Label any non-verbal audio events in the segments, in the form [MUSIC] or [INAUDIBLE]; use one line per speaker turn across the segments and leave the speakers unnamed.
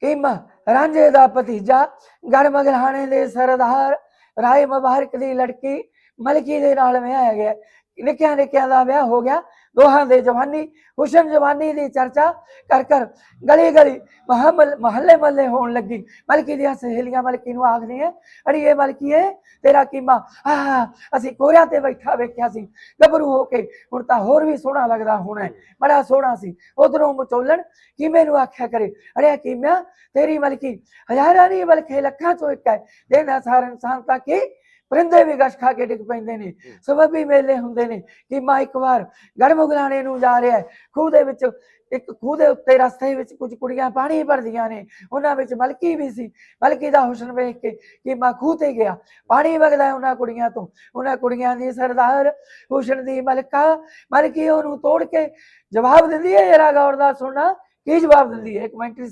Kim ਰਾਂਝੇ ਦਾ ਭਤੀਜਾ, ਗੜ ਮਗਲਾਣੇ ਦੇ ਸਰਦਾਰ, ਰਾਏ ਮੁਬਾਰਕ ਦੀ ਲੜਕੀ ਮਲਕੀ ਦੇ ਨਾਲ ਵਿਆਹਿਆ ਗਿਆ। ਨਿੱਕਿਆਂ ਨਿੱਕਿਆਂ ਦਾ ਵਿਆਹ ਹੋ ਗਿਆ। ਦੋਹਾਂ ਦੇ ਜਵਾਨੀ, ਹੁਸਨ ਜਵਾਨੀ ਦੀ ਚਰਚਾ ਕਰ ਕਰ ਗਲੀ ਗਲੀ ਮਹੱਲੇ ਮਹੱਲੇ ਹੋਣ ਲੱਗੀ। ਮਲਕੀ ਦੀਆਂ ਸਹੇਲੀਆਂ ਮਲਕੀ ਨੂੰ ਆਖਦੀਆਂ, ਅੜੀਏ ਮਲਕੀਏ, ਤੇਰਾ ਕੀਮਾ ਆ ਅਸੀਂ ਕੋਰਿਆਂ ਤੇ ਬੈਠਾ ਵੇਖਿਆ ਸੀ। ਗੱਭਰੂ ਹੋ ਕੇ ਹੁਣ ਤਾਂ ਹੋਰ ਵੀ ਸੋਹਣਾ ਲੱਗਦਾ ਹੋਣਾ ਹੈ। ਬੜਾ ਸੋਹਣਾ ਸੀ। ਉਧਰੋਂ ਮਚੋਲਣ ਕੀ ਨੂੰ ਆਖਿਆ ਕਰੇ, ਅੜਿਆ ਕੀਮਿਆ, ਤੇਰੀ ਮਲਕੀ ਹਜ਼ਾਰਾਂ ਨਹੀਂ ਬਲਕਿ ਲੱਖਾਂ ਚੋਂ ਇੱਕ ਹੈ। ਦੇਣਾ ਸਾਰ ਇਨਸਾਨ ਤਾਂ ਕਿ ਪਰਿੰਦੇ ਵੀ ਗਸ਼ ਖਾ ਕੇ ਡਿੱਗ ਪੈਂਦੇ ਨੇ ਸਬਬੀ ਮੇਲੇ ਹੁੰਦੇ ਨੇ ਕਿ ਮਾਂ ਇੱਕ ਵਾਰ ਗੜ ਮੁਗਲਾਣੇ ਨੂੰ ਜਾ ਰਿਹਾ ਖੂਹ ਦੇ ਵਿੱਚ ਇੱਕ ਖੂਹ ਦੇ ਉੱਤੇ ਰਸਤੇ ਵਿੱਚ ਕੁਝ ਕੁੜੀਆਂ ਪਾਣੀ ਭਰਦੀਆਂ ਨੇ ਉਹਨਾਂ ਵਿੱਚ ਮਲਕੀ ਵੀ ਸੀ ਮਲਕੀ ਦਾ ਹੁਸਨ ਵੇਖ ਕੇ ਕਿ ਮਾਂ ਖੂਹ ਤੇ ਗਿਆ ਪਾਣੀ ਵਗਦਾ ਉਹਨਾਂ ਕੁੜੀਆਂ ਤੋਂ ਉਹਨਾਂ ਕੁੜੀਆਂ ਦੀ ਸਰਦਾਰ ਹੁਸਨ ਦੀ ਮਲਕਾ ਮਲਕੀ ਉਹਨੂੰ ਤੋੜ ਕੇ ਜਵਾਬ ਦਿੰਦੀ ਹੈ ਜਰਾ ਗੌਰ ਦਾ ਸੁਣਨਾ ਕੀ ਜਵਾਬ ਦਿੰਦੀ ਹੈ ਇੱਕ ਕਮੈਂਟਰੀ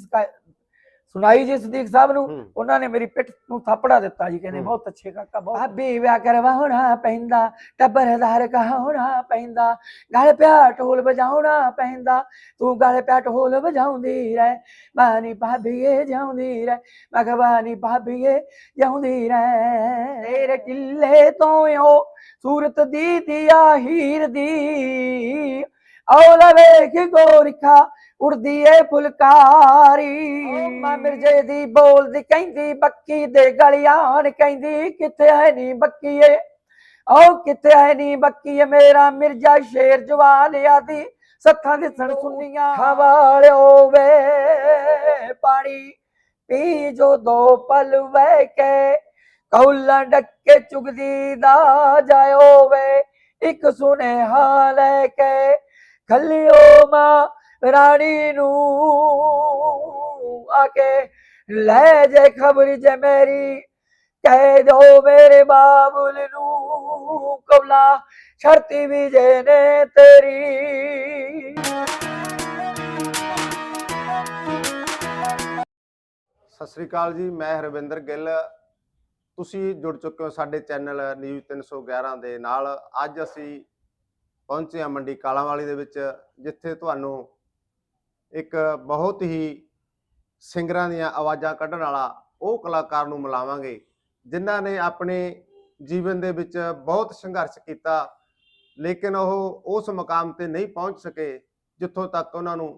ਸੁਣਾਈ ਜੀ ਸਦੀਕ ਸਾਹਿਬ ਨੂੰ ਉਹਨਾਂ ਨੇ ਮੇਰੀ ਪਿੱਠ ਨੂੰ ਥਾਪੜਾ ਦਿੱਤਾ ਜੀ ਕਹਿੰਦੇ। ਬਹੁਤ ਅੱਛੇ ਕਾਕਾ ਬਹੁਤ ਭਾਬੀ ਵਿਆਹ ਕਰਵਾਉਣਾ ਪੈਂਦਾ ਟੱਬਰਦਾਰ ਕਹਾਉਣਾ ਪੈਂਦਾ। ਗਲ ਪਿਆ ਢੋਲ ਵਜਾਉਣਾ ਪੈਂਦਾ ਤੂੰ ਗਲ ਪਿਆ ਢੋਲ ਵਜਾਉਂਦੀ ਰਹਿ ਬਾਨੀ ਭਾਬੀਏ ਜਾਉਂਦੀ ਰਹਿ ਮੈਂ ਕਿਹਾ ਬਾਨੀ ਭਾਬੀਏ ਜਾਉਂਦੀ ਰਹਿ। ਤੇਰੇ ਕਿੱਲੇ ਤੋਂ ਓ ਸੂਰਤ ਦੀ ਦਿਆ ਹੀਰ ਦੀ ਔਲਾ ਵੇਖ ਗੋਰਖਾ ਉੜਦੀ ਏ ਫੁਲਕਾਰੀ। ਮਾਂ ਮਿਰਜੇ ਦੀ ਬੋਲਦੀ ਕਹਿੰਦੀ ਬੱਕੀ ਦੇ ਗਲਿਆਣ ਕਹਿੰਦੀ ਕਿੱਥੇ ਹੈ ਨੀ ਬੱਕੀਏ ਓ ਕਿੱਥੇ ਹੈ ਨੀ ਬੱਕੀਏ ਮੇਰਾ ਮਿਰਜਾ ਸ਼ੇਰ ਜਵਾਨ ਆਦੀ ਸੱਥਾਂ ਦੇ ਸਣ ਸੁੰਨੀਆਂ ਹਵਾਲਿਓ ਵੇ। ਪਾਣੀ ਪੀ ਜੋ ਦੋ ਪਲ ਵਹਿ ਕੇ ਕੌਲਾਂ ਡੱਕੇ ਚੁਗਦੀ ਦਾ ਜਾਇਓ ਵੇ। ਇੱਕ ਸੁਨੇਹਾ ਲੈ ਕੇ ਖੱਲਿਓ ਮਾਂ ਰਾਣੀ ਨੂੰ ਆਕੇ ਲੈ ਜੇ ਖਬਰ ਜੇ ਮੇਰੀ, ਕਹਿ ਦੋ ਮੇਰੇ ਬਾਬੁਲ ਨੂੰ ਕੌਲਾ, ਸ਼ਰਤੀ ਵੀ ਜੇ ਨੇ ਤੇਰੀ।
ਸਤਿ ਸ੍ਰੀ ਅਕਾਲ ਜੀ, ਮੈਂ ਹਰਵਿੰਦਰ ਗਿੱਲ। ਤੁਸੀਂ ਜੁੜ ਚੁੱਕੇ ਹੋ ਸਾਡੇ ਚੈਨਲ ਨਿਊਜ਼ 311 ਦੇ ਨਾਲ। ਅੱਜ ਅਸੀਂ ਪਹੁੰਚੇ ਹਾਂ ਮੰਡੀ ਕਾਲਾਂਵਾਲੀ ਦੇ ਵਿੱਚ, ਜਿੱਥੇ ਤੁਹਾਨੂੰ ਇੱਕ ਬਹੁਤ ਹੀ ਸਿੰਗਰਾਂ ਦੀਆਂ ਆਵਾਜ਼ਾਂ ਕੱਢਣ ਵਾਲਾ ਉਹ ਕਲਾਕਾਰ ਨੂੰ ਮਿਲਾਵਾਂਗੇ, ਜਿਨ੍ਹਾਂ ਨੇ ਆਪਣੇ ਜੀਵਨ ਦੇ ਵਿੱਚ ਬਹੁਤ ਸੰਘਰਸ਼ ਕੀਤਾ, ਲੇਕਿਨ ਉਹ ਉਸ ਮੁਕਾਮ ਤੇ ਨਹੀਂ ਪਹੁੰਚ ਸਕੇ, ਜਿੱਥੋਂ ਤੱਕ ਉਹਨਾਂ ਨੂੰ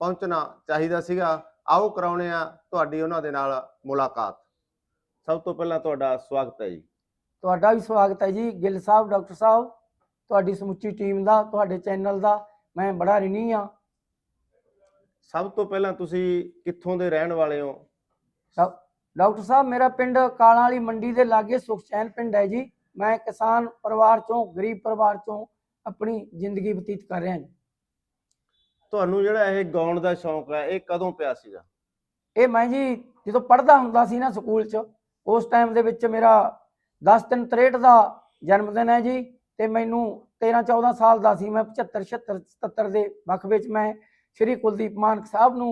ਪਹੁੰਚਣਾ ਚਾਹੀਦਾ ਸੀਗਾ। ਆਓ ਕਰਾਉਣੇ ਆ ਤੁਹਾਡੀ ਉਹਨਾਂ ਦੇ ਨਾਲ ਮੁਲਾਕਾਤ। ਸਭ ਤੋਂ ਪਹਿਲਾਂ ਤੁਹਾਡਾ ਸਵਾਗਤ ਹੈ ਜੀ।
ਤੁਹਾਡਾ ਵੀ ਸਵਾਗਤ ਹੈ ਜੀ, ਗਿੱਲ ਸਾਹਿਬ, ਡਾਕਟਰ ਸਾਹਿਬ। ਤੁਹਾਡੀ ਸਮੁੱਚੀ ਟੀਮ ਦਾ ਤੁਹਾਡੇ ਚੈਨਲ ਦਾ ਮੈਂ ਬੜਾ ਰਿਣੀ ਆ
ਸਭ ਤੋਂ ਪਹਿਲਾਂ ਤੁਸੀਂ ਕਿੱਥੋਂ ਦੇ ਰਹਿਣ ਵਾਲੇ ਹੋ?
ਡਾਕਟਰ ਸਾਹਿਬ ਮੇਰਾ ਪਿੰਡ ਕਾਲਾਂ ਵਾਲੀ ਮੰਡੀ ਦੇ ਲਾਗੇ ਸੁਖਚੈਨ ਪਿੰਡ ਹੈ ਜੀ। ਮੈਂ ਕਿਸਾਨ ਪਰਿਵਾਰ ਚੋਂ ਗਰੀਬ ਪਰਿਵਾਰ ਚੋਂ ਆਪਣੀ ਜ਼ਿੰਦਗੀ ਬਤੀਤ ਕਰ ਰਿਹਾ ਜੀ।
ਤੁਹਾਨੂੰ ਜਿਹੜਾ ਇਹ ਗਾਉਣ ਦਾ ਸ਼ੌਂਕ ਹੈ ਇਹ ਕਦੋਂ ਪਿਆ ਸੀਗਾ?
ਇਹ ਮੈਂ ਜੀ ਜਦੋਂ ਪੜ੍ਹਦਾ ਹੁੰਦਾ ਸੀ ਨਾ ਸਕੂਲ 'ਚ ਉਸ ਟਾਈਮ ਦੇ ਵਿੱਚ ਮੇਰਾ 10 ਤਿੰਨ 63 ਦਾ ਜਨਮ ਦਿਨ ਹੈ ਜੀ। ਤੇ ਮੈਨੂੰ 13 14 ਸਾਲ ਦਾ ਸੀ ਮੈਂ 75 76 77 ਦੇ ਵਕਫੇ 'ਚ ਮੈਂ ਸ਼੍ਰੀ ਕੁਲਦੀਪ ਮਾਨਕ ਸਾਹਿਬ ਨੂੰ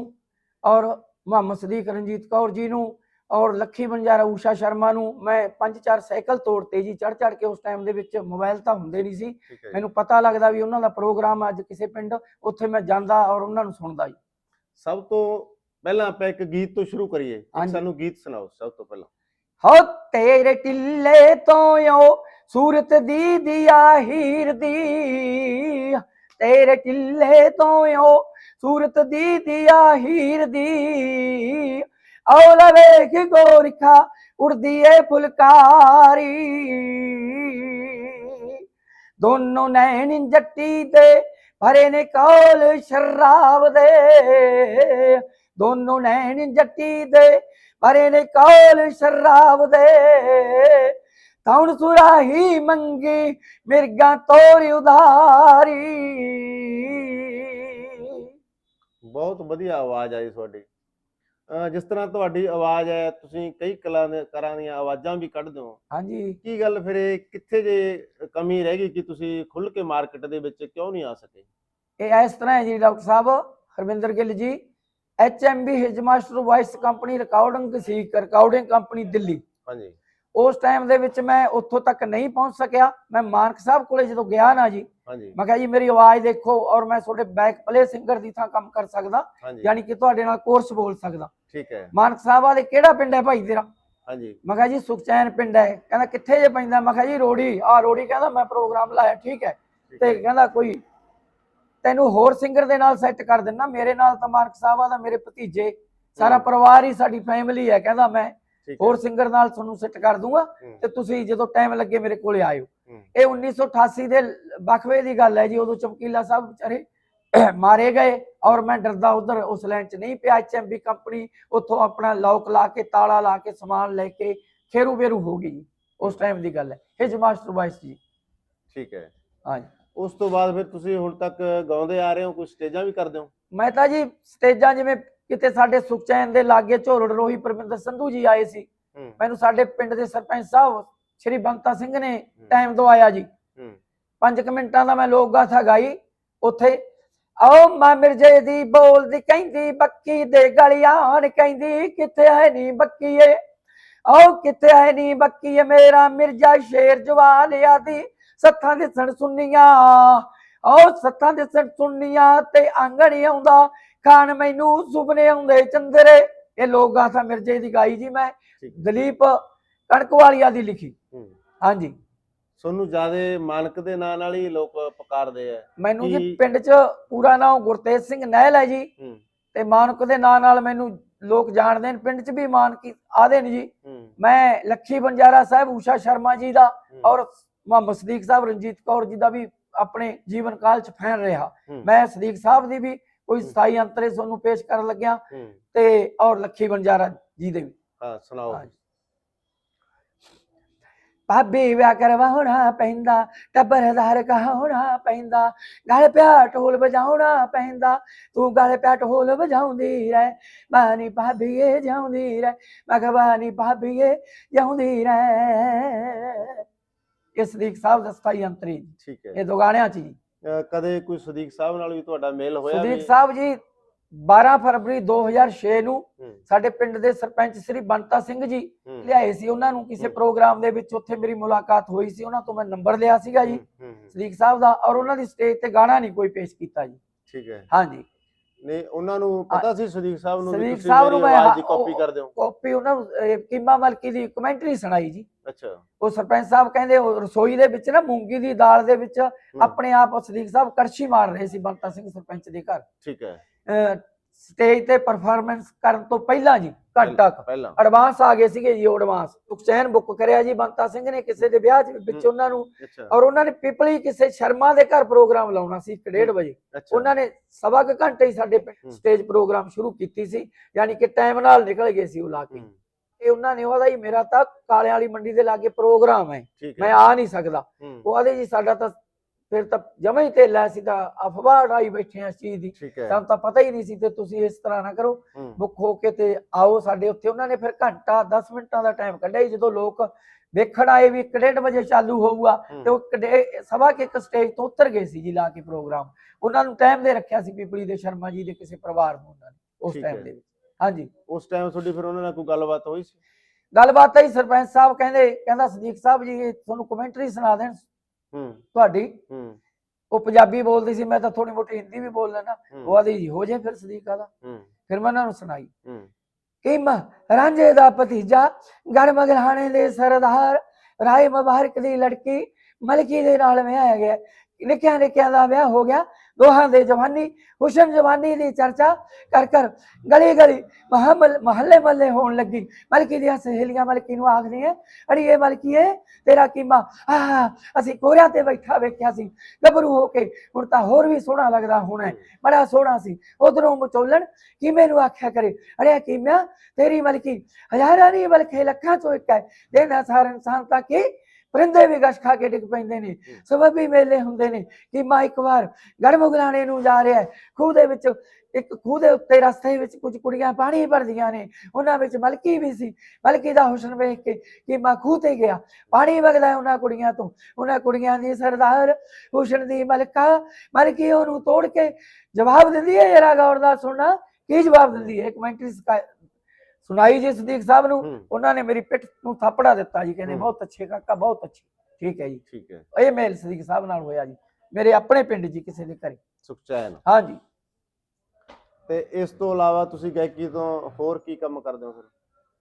ਔਰ ਮੁਹੰਮਦ ਸਦੀਕ ਰਣਜੀਤ ਕੌਰ ਜੀ ਨੂੰ ਔਰ ਲੱਖੀ ਬੰਜਾਰਾ ਊਸ਼ਾ ਸ਼ਰਮਾ ਨੂੰ ਮੈਂ ਪੰਜ ਚਾਰ ਸਾਈਕਲ ਤੋੜਤੇ ਜੀ ਚੜ ਚੜ ਕੇ ਉਸ ਟਾਈਮ ਦੇ ਵਿੱਚ ਮੋਬਾਈਲ ਤਾਂ ਹੁੰਦੇ ਨਹੀਂ ਸੀ। ਮੈਨੂੰ ਪਤਾ ਲੱਗਦਾ ਵੀ ਉਹਨਾਂ ਦਾ ਪ੍ਰੋਗਰਾਮ ਅੱਜ ਕਿਸੇ ਪਿੰਡ ਉੱਥੇ ਮੈਂ ਜਾਂਦਾ ਔਰ ਉਹਨਾਂ ਨੂੰ ਸੁਣਦਾ ਜੀ।
ਸਭ ਤੋਂ ਪਹਿਲਾਂ ਆਪਾਂ ਇੱਕ ਗੀਤ ਤੋਂ ਸ਼ੁਰੂ ਕਰੀਏ। ਸਾਨੂੰ ਗੀਤ ਸੁਣਾਓ ਸਭ ਤੋਂ ਪਹਿਲਾਂ।
ਹੋ ਤੇਰੇ ਟਿੱਲੇ ਤੋਂ ਓ ਸੂਰਤ ਦੀ ਦਿਆ ਹੀਰ ਦੀ, ਤੇਰੇ ਟਿੱਲੇ ਤੋਂ ਓ ਸੂਰਤ ਦੀ ਦਿਆ ਹੀਰ ਦੀ। ਔਲਾ ਵੇਖ ਗੋਰਖਾ ਉੜਦੀ ਏ ਫੁਲਕਾਰੀ। ਦੋਨੋਂ ਨੈਣ ਜੱਟੀ ਦੇ ਭਰੇ ਨੇ ਕੌਲ ਸ਼ਰਾਬ ਦੇ। ਦੋਨੋਂ ਨੈਣ ਜੱਟੀ ਦੇ ਭਰੇ ਨੇ ਕੌਲ ਸ਼ਰਾਬ ਦੇ। ਤੌਣ ਸੁਰਾਹੀ ਮੰਗੀ? ਮਿਰਗਾ ਤੋਰ ਉਧਾਰੀ।
ਬਹੁਤ ਵਧੀਆ ਆਵਾਜ਼ ਆਈ ਤੁਹਾਡੀ। ਅਹ ਜਿਸ ਤਰ੍ਹਾਂ ਤੁਹਾਡੀ ਆਵਾਜ਼ ਹੈ ਤੁਸੀਂ ਕਈ ਕਲਾਕਾਰਾਂ ਦੀਆਂ ਆਵਾਜ਼ਾਂ ਵੀ ਕੱਢਦੇ ਹੋ।
ਹਾਂਜੀ।
ਕੀ ਗੱਲ ਫਿਰ ਇਹ ਕਿੱਥੇ ਜੇ ਕਮੀ ਰਹਿ ਗਈ ਕਿ ਤੁਸੀਂ ਖੁੱਲ ਕੇ ਮਾਰਕੀਟ ਦੇ ਵਿੱਚ ਕਿਉਂ ਨਹੀਂ ਆ ਸਕੇ?
ਇਹ ਇਸ ਤਰ੍ਹਾਂ ਹੈ ਜੀ doctor Sahib Harvinder Gill ji HMB his master voice company recording ਸੀ ਰਿਕਾਰਡਿੰਗ ਕੰਪਨੀ ਦਿੱਲੀ।
ਹਾਂਜੀ।
ਉਸ ਟਾਈਮ ਦੇ ਵਿੱਚ ਮੈਂ ਉੱਥੋਂ ਤੱਕ ਨਹੀਂ ਪਹੁੰਚ ਸਕਿਆ। ਮੈਂ ਮਾਨਕ ਸਾਹਿਬ ਕੋਲੇ ਜਦੋਂ ਗਿਆ ਨਾ ਜੀ ਮੈਂ ਕਿਹਾ ਜੀ ਮੇਰੀ ਆਵਾਜ਼ ਦੇਖੋ ਔਰ ਮੈਂ ਤੁਹਾਡੇ ਬੈਕ ਪਲੇ ਸਿੰਗਰ ਦੀ ਥਾਂ ਕੰਮ ਕਰ ਸਕਦਾ ਯਾਨੀ ਕਿ ਤੁਹਾਡੇ ਨਾਲ ਕੋਰਸ ਬੋਲ ਸਕਦਾ।
ਠੀਕ ਹੈ।
ਮਾਨਕ ਸਾਹਿਬ ਵਾਲੇ ਕਿਹੜਾ ਪਿੰਡ ਹੈ ਭਾਈ ਤੇਰਾ?
ਹਾਂਜੀ।
ਮੈਂ ਕਿਹਾ ਜੀ ਸੁਖਚੈਨ ਪਿੰਡ ਹੈ। ਕਹਿੰਦਾ ਕਿੱਥੇ ਜੇ ਪੈਂਦਾ? ਮੈਂ ਕਿਹਾ ਜੀ ਰੋੜੀ। ਆ ਰੋੜੀ ਕਹਿੰਦਾ ਮੈਂ ਪ੍ਰੋਗਰਾਮ ਲਾਇਆ ਠੀਕ ਹੈ। ਤੇ ਕਹਿੰਦਾ ਕੋਈ ਤੈਨੂੰ ਹੋਰ ਸਿੰਗਰ ਦੇ ਨਾਲ ਸੈੱਟ ਕਰ ਦਿੰਦਾ। ਮੇਰੇ ਨਾਲ ਤਾਂ ਮਾਨਕ ਸਾਹਿਬ ਆ ਦਾ ਮੇਰੇ ਭਤੀਜੇ। ਸਾਰਾ ਪਰਿਵਾਰ ਹੀ ਸਾਡੀ ਫੈਮਿਲੀ ਹੈ ਕਹਿੰਦਾ ਮੈਂ। ਹੋਰ ਸਿੰਗਰ ਨਾਲ ਤੁਹਾਨੂੰ ਸੈੱਟ ਕਰ ਦੂੰਗਾ ਤੇ ਤੁਸੀਂ ਜਦੋਂ ਟਾਈਮ ਲੱਗੇ ਮੇਰੇ ਕੋਲੇ ਆਇਓ। ਇਹ 1988 ਦੇ ਬਖਵੇ ਦੀ ਗੱਲ ਹੈ ਜੀ ਉਦੋਂ ਚਮਕੀਲਾ ਸਾਹਿਬ ਵਿਚਾਰੇ ਮਾਰੇ ਗਏ ਔਰ ਮੈਂ ਡਰਦਾ ਉਧਰ ਉਸ ਲਾਈਨ 'ਚ ਨਹੀਂ ਪਿਆ। ਐਚਐਮਬੀ ਕੰਪਨੀ ਉੱਥੋਂ ਆਪਣਾ ਲੌਕ ਲਾ ਕੇ ਤਾਲਾ ਲਾ ਕੇ ਸਮਾਨ ਲੈ ਕੇ ਖੇਰੂ ਬੇਰੂ ਹੋ ਗਈ ਉਸ ਟਾਈਮ ਦੀ ਗੱਲ ਹੈ। ਹਿਜ ਮਾਸਟਰ ਵਾਇਸ ਜੀ।
ਠੀਕ ਹੈ।
ਹਾਂਜੀ।
ਉਸ ਤੋਂ ਬਾਅਦ ਫਿਰ ਤੁਸੀਂ ਹੁਣ ਤੱਕ ਗਾਉਂਦੇ ਆ ਰਹੇ ਹੋ ਕੋਈ ਸਟੇਜਾਂ ਵੀ ਕਰਦੇ ਹੋ?
ਮੈਂ ਤਾਂ ਜੀ ਸਟੇਜਾਂ ਜਿਵੇਂ ਕਿਤੇ ਸਾਡੇ ਸੁਖਚੈਨ ਦੇ ਲਾਗੇ ਝੋਰੜ ਰੋਹੀ ਪਰਮਿੰਦਰ ਸੰਧੂ ਜੀ ਆਏ ਸੀ। ਮੈਨੂੰ ਸਾਡੇ ਪਿੰਡ ਦੇ ਸਰਪੰਚ ਸਾਹਿਬ ਸ਼੍ਰੀ ਬੰਤਾ ਸਿੰਘ ਨੇ ਟਾਈਮ ਦਵਾਇਆ ਜੀ।
ਹੂੰ,
ਪੰਜ ਕੁ ਮਿੰਟਾਂ ਦਾ ਮੈਂ ਲੋਕ ਗਾਥਾ ਗਾਈ। ਉੱਥੇ ਆਓ ਮਾਂ ਮਿਰਜੇ ਦੀ ਬੋਲਦੀ ਕਹਿੰਦੀ ਬੱਕੀ ਦੇ ਗਲਿਆਣ ਕਹਿੰਦੀ ਕਿੱਥੇ ਹੈ ਨੀ ਬੱਕੀਏ? ਆਓ ਕਿੱਥੇ ਹੈ ਨੀ ਬੱਕੀਏ? ਮੇਰਾ ਮਿਰਜਾ ਸ਼ੇਰ ਜਵਾਨ ਆਦੀ ਸੱਥਾਂ ਦੇ ਸਣ ਸੁਣਨੀਆਂ ਆਓ ਸੱਥਾਂ ਦੇ ਸਣ ਸੁਣਨੀਆਂ ਤੇ ਆਂਗਣ ਆਉਂਦਾ। ਖਾਨ ਮੈਨੂੰ ਸੁਪਨੇ ਆਉਂਦੇ ਚੰਦਰੇ। ਇਹ ਲੋਕ ਗਾਥਾ ਮਿਰਜੇ ਦੀ ਗਾਈ ਜੀ ਮੈਂ। ਦਲੀਪ ਕਣਕਵਾਲੀਆ ਦੀ ਲਿਖੀ। ਹਾਂਜੀ।
ਤੁਹਾਨੂੰ ਜਿਆਦੇ ਮਾਲਕ ਦੇ ਨਾਂ ਨਾਲ ਹੀ ਲੋਕ ਪੁਕਾਰਦੇ ਆ।
ਮੈਨੂੰ ਜੀ ਪਿੰਡ 'ਚ ਪੂਰਾ ਨਾਮ ਗੁਰਤੇਜ ਸਿੰਘ ਨਹਿਲ ਹੈ ਜੀ। ਤੇ ਮਾਨਕ ਦੇ ਨਾਂ ਨਾਲ ਮੈਨੂੰ ਲੋਕ ਜਾਣਦੇ ਨੇ। ਪਿੰਡ 'ਚ ਵੀ ਮਾਨਕੀ ਆਦੇ ਨੇ ਜੀ। ਮੈਂ ਲੱਖੀ ਬੰਜਾਰਾ ਸਾਹਿਬ ਊਸ਼ਾ ਸ਼ਰਮਾ ਜੀ ਦਾ ਔਰ ਮੁਹੰਮਦ ਸਦੀਕ ਸਾਹਿਬ ਰਣਜੀਤ ਕੌਰ ਜੀ ਦਾ ਵੀ ਆਪਣੇ ਜੀਵਨ ਕਾਲ 'ਚ ਫੈਨ ਰਿਹਾ। ਮੈਂ ਸਦੀਕ ਸਾਹਿਬ ਦੀ ਵੀ ਕੋਈ। ਸਥਾਈ ਅੰਤਰੇ ਤੁਹਾਨੂੰ ਪੇਸ਼ ਕਰਨ ਲੱਗਿਆ ਤੇ ਔਰ ਲੱਖੀ ਬੰਜਾਰਾ ਜੀ ਦੇ
ਹਾਂ ਸੁਣਾਓ।
ਭਾਬੀ ਵਿਆਹ ਕਰਵਾਉਣਾ ਪੈਂਦਾ ਟੱਬਰਦਾਰ ਕਹਾਉਣਾ ਪੈਂਦਾ ਗਲ ਪਿਆ ਢੋਲ ਵਜਾਉਣਾ ਪੈਂਦਾ ਤੂੰ ਗਲ ਪਿਆ ਢੋਲ ਵਜਾਉਂਦੀ ਰਹਿ ਬਾਨੀ ਭਾਬੀਏ ਜਾਉਂਦੀ ਰਹਿ ਮੈਂ ਕਿਹਾ ਬਾਨੀ ਭਾਬੀਏ ਜਾਉਂਦੀ ਰਹਿ ਇਸ ਸਦੀਕ ਸਾਹਿਬ ਦਾ ਸਥਾਈ ਅੰਤਰੀ।
ਠੀਕ ਹੈ
ਇਹ ਦੋ ਗਾਣਿਆਂ ਚ ਜੀ
ਅਹ ਕਦੇ ਕੋਈ ਸਦੀਕ ਸਾਹਿਬ ਨਾਲ ਵੀ ਤੁਹਾਡਾ ਮੇਲ ਹੋਇਆ
ਸਦੀਕ
ਵੀ?
ਸਾਹਿਬ ਜੀ 12 ਫਰਵਰੀ 2006 ਨੂੰ
ਹੂੰ,
ਸਾਡੇ ਪਿੰਡ ਦੇ ਸਰਪੰਚ ਸ੍ਰੀ ਬੰਤਾ ਸਿੰਘ ਜੀ
ਹੂੰ,
ਲਿਆਏ ਸੀ ਉਹਨਾਂ ਨੂੰ ਕਿਸੇ
ਹੂੰ।
ਪ੍ਰੋਗਰਾਮ ਦੇ ਵਿੱਚ ਉੱਥੇ ਮੇਰੀ ਮੁਲਾਕਾਤ ਹੋਈ ਸੀ ਉਹਨਾਂ ਤੋਂ ਮੈਂ ਨੰਬਰ ਲਿਆ ਸੀਗਾ ਜੀ।
ਹੂੰ, ਹੂੰ,
ਸਦੀਕ ਸਾਹਿਬ ਦਾ ਔਰ ਉਹਨਾਂ ਦੀ ਸਟੇਜ ਤੇ ਗਾਣਾ ਨਹੀਂ ਕੋਈ ਪੇਸ਼ ਕੀਤਾ ਜੀ।
ਠੀਕ ਹੈ।
ਹਾਂਜੀ।
ਨਹੀਂ ਉਹਨਾਂ ਨੂੰ ਪਤਾ ਸੀ ਸਦੀਕ ਸਾਹਿਬ ਨੂੰ ਵੀ
ਸਦੀਕ
ਤੁਸੀਂ
ਸਾਹਿਬ ਨੂੰ
ਮੇਰੀ
ਮੈਂ
ਆਵਾਜ਼ ਦੀ ਕਾਪੀ ਕਰਦੇ ਹੋ।
ਕਾਪੀ ਉਹਨਾਂ ਨੂੰ ਕੀਮਾ ਮਲਕੀ ਦੀ ਕਮੈਂਟਰੀ ਸੁਣਾਈ ਜੀ।
ਅੱਛਾ।
ਉਹ ਸਰਪੰਚ ਸਾਹਿਬ ਕਹਿੰਦੇ ਉਹ ਰਸੋਈ ਦੇ ਵਿੱਚ ਨਾ ਮੂੰਗੀ ਦੀ ਦਾਲ ਦੇ ਵਿੱਚ ਆਪਣੇ ਆਪ ਸਦੀਕ ਸਾਹਿਬ ਕੜਛੀ ਮਾਰ ਰਹੇ ਸੀ ਬੰਤਾ ਸਿੰਘ ਸਰਪੰਚ ਦੇ ਘਰ।
ਠੀਕ ਹੈ।
ਸਟੇਜ ਤੇ ਪਰਫਾਰਮੈਂਸ ਕਰਨ ਤੋਂ ਪਹਿਲਾਂ ਜੀ ਘੰਟਾ
ਪਹਿਲਾਂ
ਐਡਵਾਂਸ ਆ ਗਏ ਸੀਗੇ ਜੀ ਐਡਵਾਂਸ ਚੈਨ ਬੁੱਕ ਕਰਿਆ ਜੀ ਬੰਤਾ ਸਿੰਘ ਨੇ ਕਿਸੇ ਦੇ ਵਿਆਹ ਵਿੱਚ। ਉਹਨਾਂ ਨੂੰ ਔਰ ਉਹਨਾਂ ਨੇ ਪਿਪਲੀ ਕਿਸੇ ਸ਼ਰਮਾ ਦੇ ਘਰ ਪ੍ਰੋਗਰਾਮ ਲਾਉਣਾ ਸੀ 1:30 ਵਜੇ। ਉਹਨਾਂ ਨੇ ਸਵਾ ਕੁ ਘੰਟੇ ਹੀ ਸਾਡੇ। ਸਟੇਜ ਪ੍ਰੋਗਰਾਮ ਸ਼ੁਰੂ ਕੀਤੀ ਸੀ ਯਾਨੀ ਕਿ ਟਾਈਮ ਨਾਲ ਨਿਕਲ ਗਏ ਸੀ ਉਹ ਲਾ ਕੇ। ਇਹ ਉਹਨਾਂ ਨੇ ਉਹਦਾ ਹੀ ਮੇਰਾ ਤਾਂ ਕਾਲਿਆਂ ਵਾਲੀ ਮੰਡੀ ਦੇ ਲਾਗੇ ਪ੍ਰੋਗਰਾਮ ਹੈ। ਮੈਂ ਆ ਨਹੀਂ ਸਕਦਾ। ਉਹ ਆਦੇ ਜੀ ਸਾਡਾ ਤਾਂ ਫਿਰ ਤਾਂ ਜਮਾ ਹੀ ਢਿੱਲਾ ਸੀ ਤਾਂ ਅਫਵਾਹ ਉਡਾਈ ਬੈਠੇ ਆ ਇਸ ਚੀਜ਼ ਦੀ।
ਠੀਕ ਹੈ।
ਸਾਨੂੰ ਤਾਂ ਪਤਾ ਹੀ ਨਹੀਂ ਸੀ ਤੇ ਤੁਸੀਂ ਇਸ ਤਰ੍ਹਾਂ ਨਾ ਕਰੋ।
ਹੂੰ,
ਬੁੱਕ ਹੋ ਕੇ ਤੇ ਆਓ ਸਾਡੇ ਉੱਥੇ। ਉਹਨਾਂ ਨੇ ਫਿਰ ਘੰਟਾ 10 ਮਿੰਟਾਂ ਦਾ ਟਾਈਮ ਕੱਢਿਆ ਜਦੋਂ ਲੋਕ ਵੇਖਣ ਆਏ ਵੀ 1:30 ਵਜੇ ਚਾਲੂ ਹੋਊਗਾ
ਹੂੰ,
ਤੇ ਉਹ ਕਡੇ- ਸਵਾ ਕੇ ਇੱਕ ਸਟੇਜ ਤੋਂ ਉਤਰ ਗਏ ਸੀ ਜੀ ਲਾ ਕੇ ਪ੍ਰੋਗਰਾਮ ਉਹਨਾਂ ਨੂੰ ਟਾਈਮ ਦੇ ਰੱਖਿਆ ਸੀ ਪੀਪਲੀ ਦੇ ਸ਼ਰਮਾ ਜੀ ਦੇ ਕਿਸੇ ਪਰਿਵਾਰ ਨੂੰ ਉਹਨਾਂ ਨੇ ਉਸ
ਠੀਕ
ਟਾਈਮ
ਹੈ।
ਦੇ ਵਿੱਚ। ਹਾਂਜੀ।
ਉਸ ਟਾਈਮ ਤੁਹਾਡੀ ਫਿਰ ਉਹਨਾਂ ਨਾਲ ਕੋਈ ਗੱਲਬਾਤ ਹੋਈ ਸੀ?
ਗੱਲਬਾਤ ਆਈ ਸਰਪੰਚ ਸਾਹਿਬ ਕਹਿੰਦੇ ਕਹਿੰਦਾ ਸਦੀਕ ਸਾਹਿਬ ਜੀ ਇਹ ਤੁਹਾਨੂੰ ਕਮੈਂਟਰੀ ਸੁਣਾ ਦੇਣ।
ਹੂੰ।
ਤੁਹਾਡੀ?
ਹੂੰ।
ਉਹ ਪੰਜਾਬੀ ਬੋਲਦੀ ਸੀ ਮੈਂ ਤਾਂ ਥੋੜੀ ਮੋਟੀ ਹਿੰਦੀ ਵੀ ਬੋਲ ਲੈਣਾ ਉਹ ਆਦੀ ਹੋ ਜੇ ਫਿਰ ਸਦੀਕ ਆਦਾ
ਹੂੰ।
ਫਿਰ ਮੈਂ ਉਹਨਾਂ ਨੂੰ ਸੁਣਾਈ।
ਹੂੰ।
ਕਿਮ ਰਾਂਝੇ ਦਾ ਭਤੀਜਾ ਗੜ ਮਗਲਾਣੇ ਦੇ ਸਰਦਾਰ ਰਾਏ ਮੁਬਾਰਕ ਦੀ ਲੜਕੀ ਮਲਕੀ ਦੇ ਨਾਲ ਵਿਆਹਿਆ ਗਿਆ। ਨਿੱਕਿਆਂ ਨਿੱਕਿਆਂ ਦਾ ਵਿਆਹ ਹੋ ਗਿਆ। ਦੋਹਾਂ ਦੇ ਜਵਾਨੀ, ਹੁਸਨ ਜਵਾਨੀ ਦੀ ਚਰਚਾ ਕਰ ਕਰ ਗਲੀ ਗਲੀ ਮਹੱਲੇ ਮਹੱਲੇ ਹੋਣ ਲੱਗੀ। ਮਲਕੀ ਦੀਆਂ ਸਹੇਲੀਆਂ ਮਲਕੀ ਨੂੰ ਆਖਦੀਆਂ ਅੜੀਏ ਮਲਕੀਏ ਤੇਰਾ ਕੀਮਾ ਆ ਅਸੀਂ ਕੋਰਿਆਂ ਤੇ ਬੈਠਾ ਵੇਖਿਆ ਸੀ। ਗੱਭਰੂ ਹੋ ਕੇ ਹੁਣ ਤਾਂ ਹੋਰ ਵੀ ਸੋਹਣਾ ਲੱਗਦਾ ਹੋਣਾ ਹੈ। ਬੜਾ ਸੋਹਣਾ ਸੀ। ਉਧਰੋਂ ਮਚੋਲਣ ਕੀ ਨੂੰ ਆਖਿਆ ਕਰੇ? ਅੜਿਆ ਕੀਮਿਆ ਤੇਰੀ ਮਲਕੀ ਹਜ਼ਾਰਾਂ ਨਹੀਂ ਬਲਕਿ ਲੱਖਾਂ ਚੋਂ ਇੱਕ ਹੈ ਦੇਣਾ ਸਾਰ ਇਨਸਾਨ ਤਾਂ ਕਿ ਪਰਿੰਦੇ ਵੀ ਗਸ਼ ਖਾ ਕੇ ਡਿੱਗ ਪੈਂਦੇ ਨੇ ਸਬਬੀ ਮੇਲੇ ਹੁੰਦੇ ਨੇ। ਕਿ ਮਾਂ ਇੱਕ ਵਾਰ ਗੜ ਮੁਗਲਾਣੇ ਨੂੰ ਜਾ ਰਿਹਾ ਖੂਹ ਦੇ ਵਿੱਚ ਇੱਕ ਖੂਹ ਦੇ ਉੱਤੇ ਰਸਤੇ ਵਿੱਚ ਕੁਝ ਕੁੜੀਆਂ ਪਾਣੀ ਭਰਦੀਆਂ ਨੇ ਉਹਨਾਂ ਵਿੱਚ ਮਲਕੀ ਵੀ ਸੀ। ਮਲਕੀ ਦਾ ਹੁਸਨ ਵੇਖ ਕੇ ਕਿ ਮਾਂ ਖੂਹ ਤੇ ਗਿਆ। ਪਾਣੀ ਵਗਦਾ ਉਹਨਾਂ ਕੁੜੀਆਂ ਤੋਂ। ਉਹਨਾਂ ਕੁੜੀਆਂ ਦੀ ਸਰਦਾਰ ਹੁਸਨ ਦੀ ਮਲਕਾ ਮਲਕੀ ਉਹਨੂੰ ਤੋੜ ਕੇ ਜਵਾਬ ਦਿੰਦੀ ਹੈ ਜਰਾ ਗੌਰ ਦਾ ਸੁਣਨਾ ਕੀ ਜਵਾਬ ਦਿੰਦੀ ਹੈ? ਕਮੈਂਟਰੀ ਸੁਣਾਈ ਜੀ ਸਦੀਕ ਸਾਹਿਬ ਨੂੰ
ਹੂੰ,
ਉਹਨਾਂ ਨੇ ਮੇਰੀ ਪਿੱਠ ਨੂੰ ਥਾਪੜਾ ਦਿੱਤਾ ਜੀ ਕਹਿੰਦੇ
ਹੂੰ।
ਬਹੁਤ ਅੱਛੇ ਕਾਕਾ ਬਹੁਤ ਅੱਛੇ। ਠੀਕ ਹੈ ਜੀ।
ਠੀਕ ਹੈ।
ਇਹ ਮੇਲ ਸਦੀਕ ਸਾਹਿਬ ਨਾਲ ਹੋਇਆ ਜੀ। ਮੇਰੇ ਆਪਣੇ ਪਿੰਡ ਜੀ ਕਿਸੇ ਦੇ ਘਰੇ।
ਸੁਖਚੈਨ।
ਹਾਂਜੀ
ਤੇ ਇਸ ਤੋਂ ਇਲਾਵਾ ਤੁਸੀਂ ਗਾਇਕੀ ਤੋਂ ਹੋਰ ਕੀ ਕੰਮ ਕਰਦੇ ਹੋ ਫਿਰ?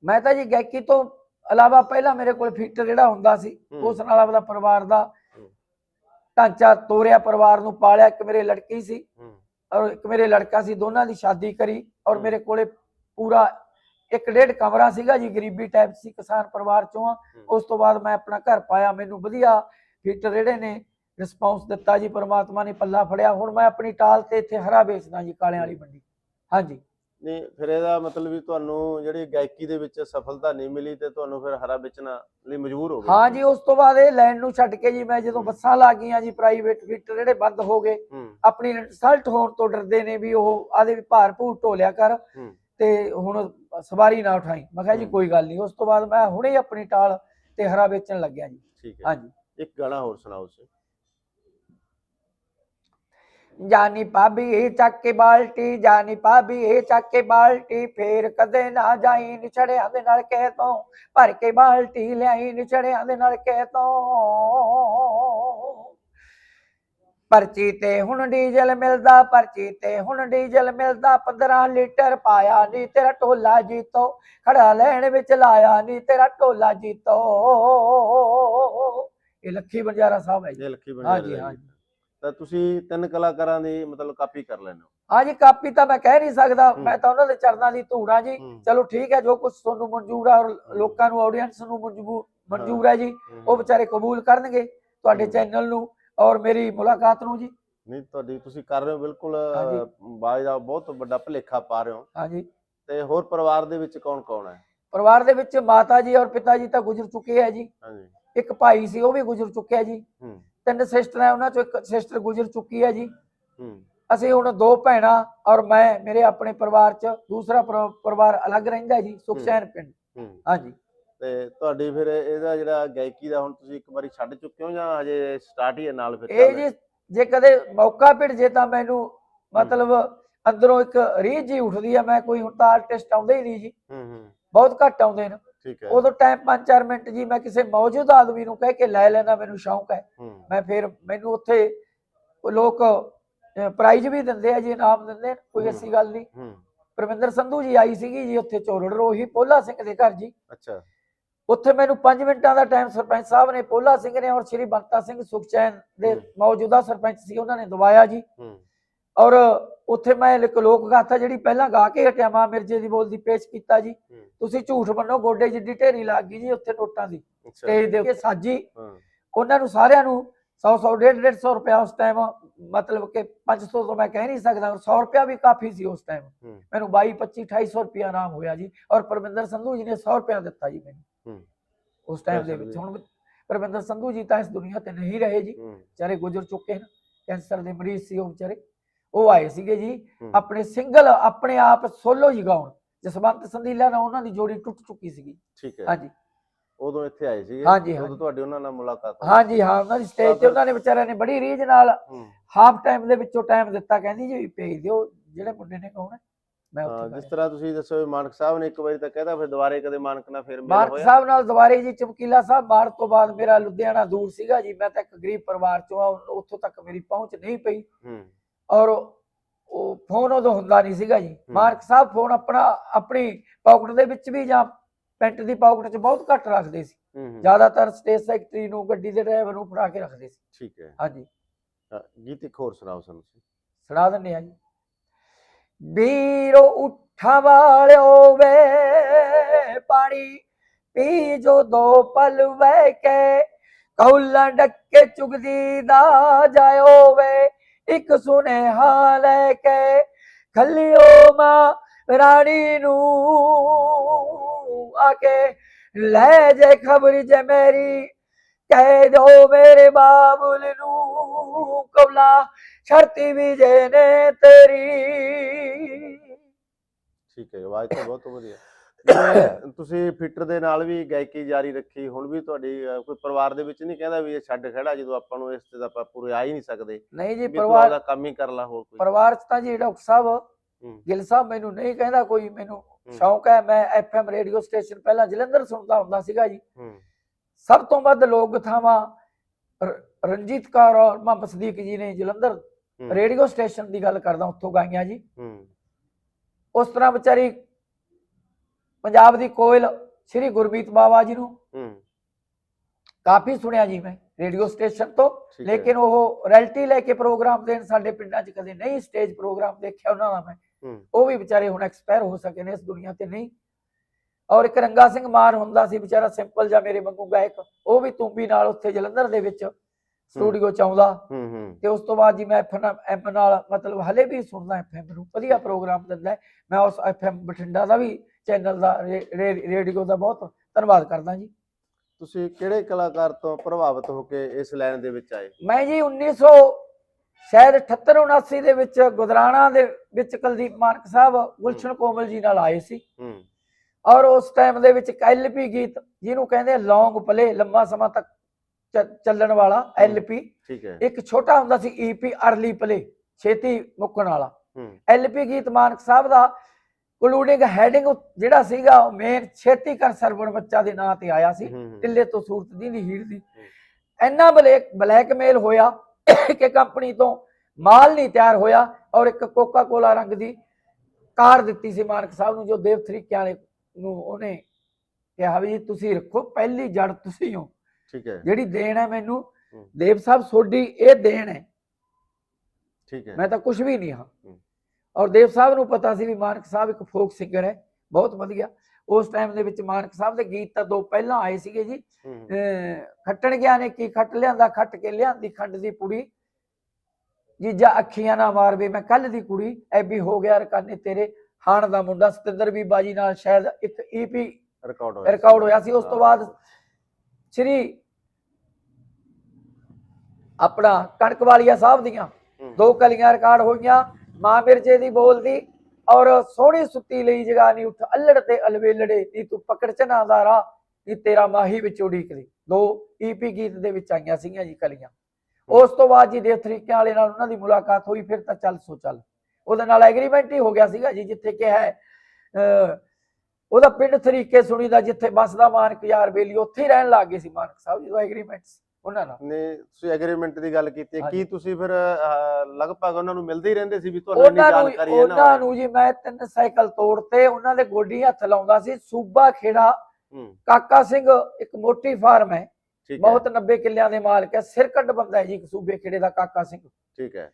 ਮੈਂ ਤਾਂ ਜੀ ਗਾਇਕੀ ਤੋਂ ਇਲਾਵਾ ਪਹਿਲਾਂ ਮੇਰੇ ਕੋਲ ਫਿੱਟ ਜਿਹੜਾ ਹੁੰਦਾ ਸੀ
ਹੂੰ।
ਉਸ ਨਾਲ ਆਪਦਾ ਪਰਿਵਾਰ ਦਾ
ਹੂੰ।
ਢਾਂਚਾ ਤੋਰਿਆ ਪਰਿਵਾਰ ਨੂੰ ਪਾਲਿਆ। ਇੱਕ ਮੇਰੇ ਲੜਕੀ ਸੀ
ਹੂੰ।
ਔਰ ਇੱਕ ਮੇਰੇ ਲੜਕਾ ਸੀ ਦੋਨਾਂ ਦੀ ਸ਼ਾਦੀ ਕਰੀ ਔਰ
ਹੂੰ।
ਮੇਰੇ ਕੋਲੇ ਪੂਰਾ ਇੱਕ ਡੇਢ ਕਮਰਾ ਸੀਗਾ ਜੀ ਗਰੀਬੀ ਟਾਈਪ ਸੀ ਕਿਸਾਨ ਪਰਿਵਾਰ ਚੋਂ ਆ। ਉਸ ਤੋਂ ਬਾਅਦ ਮੈਂ ਆਪਣਾ ਘਰ ਪਾਇਆ ਮੈਨੂੰ ਵਧੀਆ ਫਿੱਟ ਜਿਹੜੇ ਨੇ ਰਿਸਪੌਂਸ ਦਿੱਤਾ ਜੀ ਪ੍ਰਮਾਤਮਾ ਨੇ ਪੱਲਾ ਫੜਿਆ। ਹੁਣ ਮੈਂ ਆਪਣੀ ਟਾਲ ਤੇ ਇੱਥੇ ਹਰਾ ਵੇਚਦਾ ਜੀ ਕਾਲਿਆਂ ਵਾਲੀ ਮੰਡੀ। ਹਾਂਜੀ।
ਨਹੀਂ ਫਿਰ ਇਹਦਾ ਮਤਲਬ ਵੀ ਤੁਹਾਨੂੰ ਜਿਹੜੀ ਗਾਇਕੀ ਦੇ ਵਿੱਚ ਸਫਲਤਾ ਨਹੀਂ ਮਿਲੀ ਤੇ ਤੁਹਾਨੂੰ ਫਿਰ ਹਰਾ ਵੇਚਣਾ ਲਈ ਮਜਬੂਰ ਹੋ ਗਏ।
ਹਾਂ ਜੀ ਉਸ ਤੋਂ ਬਾਅਦ ਇਹ ਲਾਈਨ ਨੂੰ ਛੱਡ ਕੇ ਜੀ ਮੈਂ ਜਦੋਂ ਬੱਸਾਂ ਲੱਗ ਗਈਆਂ ਜੀ ਪ੍ਰਾਈਵੇਟ ਫਿੱਟ ਜਿਹੜੇ ਬੰਦ ਹੋ ਗਏ ਆਪਣੀ ਇਨਸਲਟ ਹੋਣ ਤੋਂ ਡਰਦੇ ਨੇ ਵੀ ਉਹ ਆਦੇ ਵੀ ਭਾਰ ਭੂਰ ਢੋਲਿਆ ਕਰ। ਤੇ ਹੁਣ ਸਵਾਰੀ ਨਾ ਉਠਾਈ। ਮੈਂ ਕਿਹਾ ਜੀ। ਕੋਈ ਗੱਲ ਨਹੀਂ ਉਸ ਤੋਂ ਬਾਅਦ ਮੈਂ ਹੁਣੇ ਹੀ ਆਪਣੀ ਟਾਲ ਤੇ ਹਰਾ ਵੇਚਣ ਲੱਗਿਆ ਜੀ।
ਠੀਕ ਹੈ।
ਹਾਂਜੀ।
ਇੱਕ ਗਾਣਾ ਹੋਰ ਸੁਣਾਓ ਤੁਸੀਂ।
ਜਾਨੀ ਭਾਬੀ ਚੱਕ ਕੇ ਬਾਲਟੀ ਜਾਨੀ ਭਾਬੀ ਚੱਕ ਕੇ ਬਾਲਟੀ ਫੇਰ ਕਦੇ ਨਾ ਜਾਈ ਨਿਛੜਿਆਂ ਦੇ ਨਾਲ ਕਹਿ ਤੋਂ ਭਰ ਕੇ ਬਾਲਟੀ ਲਿਆਈ ਨਿਛੜਿਆਂ ਦੇ ਨਾਲ ਕਹਿ ਤੋਂ। ਪਰਚੀ ਤੇ ਹੁਣ ਡੀਜ਼ਲ ਮਿਲਦਾ ਪਰਚੀ ਤੇ ਹੁਣ ਡੀਜ਼ਲ ਮਿਲਦਾ 15 ਲੀਟਰ ਪਾਇਆ ਨੀ ਤੇਰਾ ਢੋਲਾ ਜੀਤੋ ਖੜਾ ਲੈਣ ਵਿੱਚ ਲਾਇਆ ਨੀ ਤੇਰਾ ਢੋਲਾ ਜੀਤੋ। ਇਹ ਲੱਖੀ ਬੰਜਾਰਾ ਸਾਹਿਬ ਹੈ ਜੀ।
ਇਹ ਲੱਖੀ
ਹਾਂਜੀ
ਬੰਜਾਰੇ
ਹਾਂਜੀ।
ਤਾਂ ਤੁਸੀਂ ਤਿੰਨ ਕਲਾਕਾਰਾਂ ਦੀ ਮਤਲਬ ਕਾਪੀ ਕਰ ਲੈਂਦੇ ਹੋ?
ਹਾਂਜੀ ਕਾਪੀ ਤਾਂ ਮੈਂ ਕਹਿ ਨਹੀਂ ਸਕਦਾ। ਮੈਂ ਤਾਂ ਉਹਨਾਂ ਦੇ ਚਰਨਾਂ ਦੀ ਧੂੜਾ ਜੀ। ਚਲੋ ਠੀਕ ਹੈ ਜੋ ਕੁਝ ਤੁਹਾਨੂੰ ਮਨਜ਼ੂਰ ਆ ਲੋਕਾਂ ਨੂੰ ਆਡੀਅנס ਨੂੰ ਮਨਜ਼ੂਰ ਹੈ। ਜੀ। ਉਹ ਵਿਚਾਰੇ ਕਬੂਲ ਕਰਨਗੇ। ਤੁਹਾਡੇ। ਚੈਨਲ ਨੂੰ ਔਰ ਮੇਰੀ ਮੁਲਾਕਾਤ ਨੂੰ ਜੀ।
ਨਹੀਂ ਤੁਹਾਡੀ ਤੁਸੀਂ ਕਰ ਰਹੇ ਹੋ ਬਿਲਕੁਲ। ਬਾਜ ਦਾ ਬਹੁਤ ਵੱਡਾ ਭਲੇਖਾ ਪਾ ਰਹੇ ਹੋ।
ਹਾਂਜੀ।
ਤੇ ਹੋਰ ਪਰਿਵਾਰ ਦੇ ਵਿੱਚ ਕੌਣ ਕੌਣ ਹੈ?
ਪਰਿਵਾਰ ਦੇ ਵਿੱਚ ਮਾਤਾ ਜੀ ਔਰ ਪਿਤਾ ਜੀ ਤਾਂ ਗੁਜ਼ਰ ਚੁੱਕੇ ਹੈ ਜੀ।
ਹਾਂਜੀ।
ਇੱਕ ਭਾਈ ਸੀ ਉਹ ਵੀ ਗੁਜ਼ਰ ਚੁੱਕਿਆ ਜੀ। ਤਿੰਨ ਸਿਸਟਰ ਹੈ ਉਹਨਾਂ ਚੋਂ ਇੱਕ ਸਿਸਟਰ ਗੁਜ਼ਰ ਚੁੱਕੀ ਹੈ ਜੀ। ਅਸੀਂ ਹੁਣ ਦੋ ਭੈਣਾਂ ਔਰ ਮੈਂ ਮੇਰੇ ਆਪਣੇ ਪਰਿਵਾਰ 'ਚ ਦੂਸਰਾ ਪਰ- ਪਰਿਵਾਰ ਅਲੱਗ ਰਹਿੰਦਾ ਜੀ ਸੁਖਚੈਨ ਪਿੰਡ। ਹਾਂਜੀ।
ਤੇ ਤੁਹਾਡੀ ਫਿਰ ਇਹਦਾ ਜਿਹੜਾ ਗਾਇਕੀ ਦਾ ਹੁਣ ਤੁਸੀਂ ਇੱਕ ਵਾਰੀ ਛੱਡ ਚੁੱਕੇ ਹੋ ਜਾਂ ਹਜੇ ਸਟਾਰਟ ਹੀ ਹੈ ਨਾਲ ਫਿਰ
ਇਹ? ਜੀ ਜੇ ਕਦੇ ਮੌਕਾ ਭਿੜ ਜੇ ਤਾਂ ਮੈਨੂੰ ਮਤਲਬ ਅੰਦਰੋਂ ਇੱਕ ਰੀਝ ਜੀ ਉੱਠਦੀ ਆ ਮੈਂ ਕੋਈ ਹੁਣ ਤਾਂ ਆਰਟਿਸਟ ਆਉਂਦੇ ਹੀ ਨਹੀਂ ਜੀ।
ਹੂੰ ਹੂੰ।
ਬਹੁਤ ਘੱਟ ਆਉਂਦੇ ਨੇ।
ਠੀਕ ਹੈ।
ਉਦੋਂ ਟਾਈਮ 5-4 ਮਿੰਟ ਜੀ ਮੈਂ ਕਿਸੇ ਮੌਜੂਦ ਆਦਮੀ ਨੂੰ ਕਹਿ ਕੇ ਲੈ ਲੈਣਾ ਮੈਨੂੰ ਸ਼ੌਂਕ ਹੈ। ਮੈਂ ਫਿਰ ਮੈਨੂੰ ਉੱਥੇ ਲੋਕ ਪ੍ਰਾਈਜ਼ ਵੀ ਦਿੰਦੇ ਆ ਜੀ ਇਨਾਮ ਦਿੰਦੇ ਕੋਈ। ਐਸੀ ਗੱਲ ਨਹੀਂ।
ਹੂੰ।
ਪਰਮਿੰਦਰ ਸੰਧੂ ਜੀ ਆਈ ਸੀਗੀ ਜੀ ਉੱਥੇ ਚੋਰੜ ਰੋਹੀ ਪੋਲਾ ਸਿੰਘ ਦੇ ਘਰ ਜੀ।
ਅੱਛਾ।
ਉੱਥੇ ਮੈਨੂੰ 5 ਮਿੰਟਾਂ ਦਾ ਟਾਈਮ ਸਰਪੰਚ ਸਾਹਿਬ ਨੇ ਪੋਲਾ ਸਿੰਘ ਨੇ ਔਰ ਸ਼੍ਰੀ ਬੰਤਾ ਸਿੰਘ ਸੁਖਚੈਨ ਦੇ। ਮੌਜੂਦਾ ਸਰਪੰਚ ਸੀ ਉਹਨਾਂ ਨੇ ਦਵਾਇਆ ਜੀ। ਔਰ ਉੱਥੇ ਮੈਂ ਇੱਕ ਲੋਕ ਗਾਥਾ ਜਿਹੜੀ ਪਹਿਲਾਂ ਗਾ ਕੇ ਹਟਿਆ ਮਾਂ ਮਿਰਜੇ ਦੀ ਬੋਲਦੀ ਪੇਸ਼ ਕੀਤਾ ਜੀ। ਤੁਸੀਂ ਝੂਠ ਮੰਨੋ ਗੋਡੇ ਜਿੱਡੀ ਢੇਰੀ ਲੱਗ ਗਈ ਜੀ ਉੱਥੇ ਨੋਟਾਂ ਦੀ। ਸਟੇਜ ਦੇ ਉੱਤੇ ਸਾਜੀ। ਉਹਨਾਂ ਨੂੰ ਸਾਰਿਆਂ ਨੂੰ 100 100 150 150 ਰੁਪਇਆ ਉਸ ਟਾਈਮ ਮਤਲਬ ਕਿ 500 ਤੋਂ ਮੈਂ ਕਹਿ ਨਹੀਂ ਸਕਦਾ ਔਰ 100 ਰੁਪਇਆ ਵੀ ਕਾਫੀ ਸੀ ਉਸ ਟਾਈਮ ਮੈਨੂੰ 22 25 2800 ਰੁਪਇਆ ਇਨਾਮ ਹੋਇਆ ਜੀ। ਔਰ ਪਰਮਿੰਦਰ ਸੰਧੂ ਜੀ ਨੇ 100 ਰੁਪਇਆ ਦਿੱਤਾ ਜੀ ਮੈਨੂੰ। ਉਸ ਟਾਈਮ ਦੇ ਵਿੱਚ। ਹੁਣ ਪਰਮਿੰਦਰ ਸੰਧੂ ਜੀ ਤਾਂ ਇਸ ਦੁਨੀਆ ਤੇ ਨਹੀਂ ਰਹੇ ਜੀ। ਵਿਚਾਰੇ ਗੁਜ਼ਰ ਚੁੱਕੇ ਹਨ। ਕੈਂਸਰ ਦੇ ਮਰੀਜ਼ ਸੀ ਉਹ ਵਿਚਾਰੇ। ਉਹ ਆਏ ਸੀਗੇ ਜੀ। ਆਪਣੇ ਸਿੰਗਲ ਆਪਣੇ ਆਪ ਸੋਲੋ ਹੀ ਗਾਉਣ। ਜਸਵੰਤ ਸੰਧੀਲਾ ਨਾਲ ਉਹਨਾਂ ਦੀ ਜੋੜੀ ਟੁੱਟ ਚੁੱਕੀ ਸੀਗੀ।
ਠੀਕ ਹੈ।
ਹਾਂਜੀ।
ਉਦੋਂ ਇੱਥੇ ਆਏ ਸੀ
ਹਾਂਜੀ,
ਉਦੋਂ। ਤੁਹਾਡੀ ਉਹਨਾਂ ਨਾਲ ਮੁਲਾਕਾਤ?
ਹਾਂਜੀ ਹਾਂ ਉਹਨਾਂ ਦੀ ਸਟੇਜ ਤੇ ਉਹਨਾਂ ਨੇ ਵਿਚਾਰਿਆਂ ਨੇ ਬੜੀ ਰੀਝ ਨਾਲ ਹਾਫ ਟਾਈਮ ਦੇ ਵਿੱਚੋਂ ਟਾਈਮ ਦਿੱਤਾ। ਕਹਿੰਦੀ ਜੀ ਭੇਜ ਦਿਓ। ਜਿਹੜੇ ਮੁੰਡੇ ਨੇ ਕਹੋਣਾ ਮੈਂ
ਹਾਂ,
ਉੱਥੇ
ਜਿਸ। ਤਰ੍ਹਾਂ ਤੁਸੀਂ ਦੱਸੋ ਮਾਨਕ ਸਾਹਿਬ ਨੇ ਇੱਕ ਵਾਰੀ ਤਾਂ ਕਹਿਦਾ ਫਿਰ ਦੁਬਾਰੇ ਕਦੇ ਮਾਨਕ ਨਾਲ ਫਿਰ ਮਿਲ
ਮਾਰਕ
ਹੋਇਆ?
ਸਾਹਿਬ ਨਾਲ ਦੁਬਾਰੇ ਜੀ ਚਮਕੀਲਾ ਸਾਹਿਬ ਮਾਰ ਤੋਂ ਬਾਅਦ ਮੇਰਾ ਲੁਧਿਆਣਾ ਦੂਰ ਸੀਗਾ ਜੀ ਮੈਂ ਤਾਂ ਇੱਕ ਗਰੀਬ ਪਰਿਵਾਰ ਚੋਂ ਆ ਉੱਥੋਂ ਤੱਕ ਮੇਰੀ ਪਹੁੰਚ ਨਹੀਂ ਪਈ।
ਹੂੰ।
ਔਰ ਉਹ ਫੋਨ ਉਦੋਂ ਹੁੰਦਾ ਨਹੀਂ ਸੀਗਾ ਜੀ। ਮਾਰਕ ਸਾਹਿਬ ਫੋਨ ਆਪਣਾ ਆਪਣੀ ਪਾਕਟ ਦੇ ਵਿੱਚ ਵੀ ਜਾਂ ਪੈਂਟ ਦੀ ਪਾਕਟ 'ਚ ਬਹੁਤ ਘੱਟ ਰੱਖਦੇ ਸੀ। ਜ਼ਿਆਦਾਤਰ ਸਟੇਜ ਸੈਕਟਰੀ ਨੂੰ ਗੱਡੀ ਦੇ ਡਰਾਈਵਰ ਨੂੰ ਫੜਾ ਕੇ ਰੱਖਦੇ ਸੀ।
ਠੀਕ ਹੈ।
ਹਾਂਜੀ।
ਗੀਤ ਇੱਕ ਹੋਰ ਸੁਣਾਓ ਸਾਨੂੰ।
ਸੁਣਾ ਦਿੰਦੇ ਆ ਜੀ। ਵੀਰੋ ਉੱਠਾ ਵਾਲਿਓ ਵੇ, ਪਾਣੀ ਪੀ ਜੋ ਦੋ ਪਲ ਵਹਿ ਕੇ, ਕੌਲਾ ਡੱਕੇ ਚੁਗਦੀ ਦਾ ਜਾਇਓ ਵੇ, ਇੱਕ ਸੁਨੇਹਾ ਲੈ ਕੇ, ਖੱਲਿਓ ਮਾਂ ਰਾਣੀ ਨੂੰ ਆ ਕੇ, ਲੈ ਜੇ ਖਬਰ ਜੇ ਮੇਰੀ, ਕਹਿ ਦੋ ਮੇਰੇ ਬਾਬੁਲ ਨੂੰ ਕੌਲਾ ਸ਼ਰਤੀ ਵੀ ਜੇ ਨੇ ਤੇਰੀ।
ਠੀਕ ਹੈ ਆਵਾਜ਼ ਤਾਂ ਬਹੁਤ ਵਧੀਆ। ਤੁਸੀਂ ਫਿੱਟਰ ਦੇ ਨਾਲ ਵੀ ਗਾਇਕੀ ਜਾਰੀ ਰੱਖੀ ਹੁਣ ਵੀ ਤੁਹਾਡੀ ਅਹ, ਕੋਈ ਪਰਿਵਾਰ ਦੇ ਵਿੱਚ ਨਹੀਂ ਕਹਿੰਦਾ ਵੀ ਇਹ ਛੱਡ ਖੜਾ ਜਦੋਂ ਆਪਾਂ ਨੂੰ ਇਸ ਤੇ ਤਾਂ ਆਪਾਂ ਪੂਰੇ ਆ ਹੀ ਨਹੀਂ ਸਕਦੇ।
ਨਹੀਂ ਜੀ
ਵੀ ਤੂੰ
ਪਰਿਵਾਰ
ਆਪਦਾ ਕੰਮ ਹੀ ਕਰ ਲਾ ਹੋਰ ਕੋਈ।
ਪਰਿਵਾਰ ਚ ਤਾਂ ਜੀ ਡਾਕਟਰ ਸਾਹਿਬ
ਹੂੰ,
ਗਿੱਲ ਸਾਹਿਬ ਮੈਨੂੰ ਨਹੀਂ ਕਹਿੰਦਾ ਕੋਈ ਮੈਨੂੰ ਸ਼ੌਂਕ ਹੈ ਮੈਂ ਐਫਐਮ ਰੇਡੀਓ ਸਟੇਸ਼ਨ ਪਹਿਲਾਂ ਜਲੰਧਰ ਸੁਣਦਾ ਹੁੰਦਾ ਸੀਗਾ ਜੀ।
ਹੂੰ,
ਸਭ ਤੋਂ ਵੱਧ ਲੋਕ ਗਥਾਵਾਂ ਰ- ਰਣਜੀਤ ਕੌਰ ਔਰ ਮੁਹੰਮਦ ਸਦੀਕ ਜੀ ਨੇ ਜਲੰਧਰ ਰੇਡੀਓ ਸਟੇਸ਼ਨ ਦੀ ਗੱਲ ਕਰਦਾ ਉੱਥੋਂ ਗਾਈਆਂ ਜੀ।
ਹੂੰ,
ਉਸ ਤਰ੍ਹਾਂ ਵਿਚਾਰੀ ਪੰਜਾਬ ਦੀ ਕੋਇਲ ਸ੍ਰੀ ਗੁਰਮੀਤ ਬਾਬਾ ਜੀ ਨੂੰ
ਹੂੰ।
ਕਾਫੀ ਸੁਣਿਆ ਜੀ ਮੈਂ ਰੇਡੀਓ ਸਟੇਸ਼ਨ ਤੋਂ। ਲੇਕਿਨ ਉਹ ਰੈਲਟੀ ਲੈ ਕੇ ਪ੍ਰੋਗਰਾਮ ਦੇਣ ਸਾਡੇ ਪਿੰਡਾਂ 'ਚ ਕਦੇ ਨਹੀਂ ਸਟੇਜ ਪ੍ਰੋਗਰਾਮ ਦੇਖਿਆ ਉਹਨਾਂ ਦਾ ਮੈਂ। ਉਹ ਵੀ ਵਿਚਾਰੇ ਹੁਣ ਐਕਸਪਾਇਰ ਹੋ ਸਕੇ ਨੇ ਇਸ ਦੁਨੀਆ ਤੇ ਨਹੀਂ। ਔਰ ਇੱਕ ਰੰਗਾ ਸਿੰਘ ਮਾਰ ਹੁੰਦਾ ਸੀ ਵਿਚਾਰਾ ਸਿੰਪਲ ਜਿਹਾ ਮੇਰੇ ਵਾਂਗੂ ਗਾਇਕ। ਉਹ ਵੀ ਤੂੰਬੀ ਨਾਲ ਉੱਥੇ ਜਲੰਧਰ ਦੇ ਵਿੱਚ ਸਟੂਡੀਓ ਚ ਆਉਂਦਾ।
ਹੂੰ ਹੂੰ।
ਤੇ ਉਸ ਤੋਂ ਬਾਅਦ ਜੀ ਮੈਂ ਐਫ ਨਾਲ ਮਤਲਬ ਹਲੇ ਵੀ ਸੁਣਦਾ ਐਫਐਮ ਨੂੰ ਵਧੀਆ ਪ੍ਰੋਗਰਾਮ ਦਿੰਦਾ। ਮੈਂ ਉਸ ਐਫਐਮ ਬਠਿੰਡਾ ਦਾ ਵੀ ਚੈਨਲ ਦਾ ਰੇਡੀਓ ਦਾ ਬਹੁਤ ਧੰਨਵਾਦ ਕਰਦਾ ਜੀ।
ਤੁਸੀਂ ਕਿਹੜੇ ਕਲਾਕਾਰ ਤੋਂ ਪ੍ਰਭਾਵਿਤ ਹੋ ਕੇ ਇਸ ਲਾਈਨ ਦੇ ਵਿੱਚ ਆਏ?
ਮੈਂ ਜੀ 1900 ਸ਼ਾਇਦ 78 79 ਦੇ ਵਿੱਚ ਗੁਜਰਾਣਾ ਦੇ ਵਿੱਚ ਕੁਲਦੀਪ ਮਾਨਕ ਸਾਹਿਬ ਗੁਲਸ਼ਨ ਕੋਮਲ ਜੀ ਨਾਲ ਆਏ ਸੀ।
ਹੂੰ।
ਔਰ ਉਸ ਟਾਈਮ ਦੇ ਵਿੱਚ ਐਲਪੀ ਗੀਤ ਜਿਹਨੂੰ ਕਹਿੰਦੇ ਲੌਂਗ ਪਲੇ ਲੰਮਾ ਸਮਾਂ ਤੱਕ ਚੱਲਣ ਵਾਲਾ ਐਲਪੀ
ਠੀਕ ਹੈ।
ਇੱਕ ਛੋਟਾ ਹੁੰਦਾ ਸੀ ਈਪੀ ਅਰਲੀ ਪਲੇ ਛੇਤੀ ਮੁੱਕਣ ਵਾਲਾ। ਐਲਪੀ ਗੀਤ ਮਾਨਕ ਸਾਹਿਬ ਦਾ ਕਲੂਡਿੰਗ ਹੈਡਿੰਗ ਜਿਹੜਾ ਸੀਗਾ ਉਹ ਮੇਨ ਛੇਤੀ ਕਰ ਸਰਵਣ ਬੱਚਾ ਦੇ ਨਾਂ ਤੇ ਆਇਆ ਸੀ। ਟਿੱਲੇ ਤੋਂ ਸੂਰਤ ਦੀ ਨੀ ਹੀਰ ਦੀ ਇੰਨਾ ਬਲੈਕ ਬਲੈਕਮੇਲ ਹੋਇਆ [COUGHS] ਕਿ ਕੰਪਨੀ ਤੋਂ ਮਾਲ ਨਹੀਂ ਤਿਆਰ ਹੋਇਆ ਔਰ ਇੱਕ ਕੋਕਾ ਕੋਲਾ ਰੰਗ ਦੀ ਕਾਰ ਦਿੱਤੀ ਸੀ ਮਾਨਕ ਸਾਹਿਬ ਨੂੰ ਜੋ ਦੇਵ ਤਰੀਕਿਆਂ ਵਾਲੇ ਨੂੰ ਉਹਨੇ ਕਿਹਾ ਵੀ ਤੁਸੀਂ ਰੱਖੋ ਪਹਿਲੀ ਜੜ ਤੁਸੀਂ ਹੋ।
ਠੀਕ ਹੈ।
ਜਿਹੜੀ ਦੇਣ ਹੈ ਮੈਨੂੰ। ਦੇਵ ਸਾਹਿਬ ਸੋਡੀ ਇਹ ਦੇਣ ਹੈ।
ਠੀਕ ਹੈ।
ਮੈਂ ਤਾਂ ਕੁਝ ਵੀ ਨਹੀਂ ਹਾਂ। ਔਰ ਦੇਵ ਸਾਹਿਬ ਨੂੰ ਪਤਾ ਸੀ ਵੀ ਮਾਨਕ ਸਾਹਿਬ ਇੱਕ ਫੋਕ ਸਿੰਗਰ ਹੈ ਬਹੁਤ ਵਧੀਆ। ਉਸ ਟਾਈਮ ਦੇ ਵਿੱਚ ਮਾਨਕ ਸਾਹਿਬ ਦੇ ਗੀਤ ਤਾਂ ਦੋ ਪਹਿਲਾਂ ਆਏ ਸੀਗੇ ਜੀ। ਖੱਟਣ ਗਿਆ ਨੇ ਕੀ ਖੱਟ ਲਿਆਂਦਾ ਖੱਟ ਕੇ ਲਿਆਂਦੀ ਖੰਡ ਦੀ ਪੁੜੀ। ਜੀਜਾ ਅੱਖੀਆਂ ਨਾ ਮਾਰ ਵੇ ਮੈਂ ਕੱਲ ਦੀ ਕੁੜੀ ਐਬੀ ਹੋ ਗਿਆ ਰਕਾਨੇ ਤੇਰੇ। ਹਾਣ ਦਾ ਮੁੰਡਾ ਸਤਿੰਦਰ ਵੀ ਬਾਜੀ ਨਾਲ ਸ਼ਾਇਦ ਇੱਕ ਈਪੀ
ਰਿਕਾਰਡ ਹੋਇਆ
ਰਿਕਾਰਡ ਹੋਇਆ ਸੀ। ਉਸ ਤੋਂ ਬਾਅਦ ਸ਼੍ਰੀ ਆਪਣਾ ਕਣਕ ਵਾਲੀਆ ਸਾਹਿਬ ਦੀਆਂ ਦੋ ਕਲੀਆਂ ਰਿਕਾਰਡ ਹੋਈਆਂ ਮਾਂ ਮਿਰਜੇ ਦੀ ਬੋਲਦੀ ਔਰ ਸੋਹਣੀ ਸੁੱਤੀ ਲਈ ਜਗਾਨੀ ਉੱਠ ਅਲੜ ਤੇ ਅਲਵੇਲੜੇ ਨੀ ਤੂੰ ਪਕੜ ਚਨਾ ਦਾ ਰਾਹ ਨੀ ਤੇਰਾ ਮਾਹੀ ਵਿੱਚ ਉਡੀਕਦੀ ਦੋ ਈਪੀ ਗੀਤ ਦੇ ਵਿੱਚ ਆਈਆਂ ਸੀਗੀਆਂ ਜੀ ਕਲੀਆਂ। ਉਸ ਤੋਂ ਬਾਅਦ ਜੀ ਦੇਵ ਤਰੀਕਿਆਂ ਵਾਲੇ ਨਾਲ ਉਹਨਾਂ ਦੀ ਮੁਲਾਕਾਤ ਹੋਈ ਫਿਰ ਤਾਂ ਚੱਲ ਸੋ ਚੱਲ। ਉਹਦੇ ਨਾਲ ਐਗਰੀਮੈਂਟ ਹੀ ਹੋ ਗਿਆ ਸੀਗਾ ਜੀ ਜਿੱਥੇ ਕਿਹਾ ਹੈ ਉਹਦਾ ਪਿੰਡ ਤਰੀਕੇ ਸੁਣੀਦਾ ਜਿੱਥੇ ਬਸਦਾ ਮਾਨਕ ਯਾਰ ਬੇਲੀ ਉੱਥੇ ਹੀ ਰਹਿਣ ਲੱਗ ਗਏ ਸੀ ਮਾਨਕ ਸਾਹਿਬ ਜਦੋਂ ਐਗਰੀਮੈਂਟਸ ਉਹਨਾਂ ਨਾਲ।
ਨੇ ਤੁਸੀਂ ਐਗਰੀਮੈਂਟ ਦੀ ਗੱਲ ਕੀਤੀ ਹੈ। ਕੀ ਤੁਸੀਂ ਫਿਰ ਲਗਭਗ ਉਹਨਾਂ ਨੂੰ ਮਿਲਦੇ ਹੀ ਰਹਿੰਦੇ ਸੀ ਵੀ ਤੁਹਾਨੂੰ ਇੰਨੀ ਜਾਣਕਾਰੀ ਹੈ ਨਾ?
ਉਹਨਾਂ ਨੂੰ ਜੀ ਮੈਂ ਤਿੰਨ ਸਾਈਕਲ ਤੋੜਤੇ ਉਹਨਾਂ ਦੇ ਗੋਡੀ ਹੱਥ ਲਾਉਂਦਾ ਸੀ। ਸੂਬਾ ਖੇੜਾ ਕਾਕਾ ਸਿੰਘ ਇੱਕ ਮੋਟੀ ਫਾਰਮ ਹੈ। ਬਹੁਤ 90 ਕਿੱਲਿਆਂ ਦੇ ਮਾਲਕ ਹੈ। ਸਿਰ ਕੱਢ ਬੰਦਾ ਹੈ ਜੀ ਇੱਕ ਸੂਬੇ ਖੇੜੇ ਦਾ ਕਾਕਾ ਸਿੰਘ।
ਠੀਕ ਹੈ।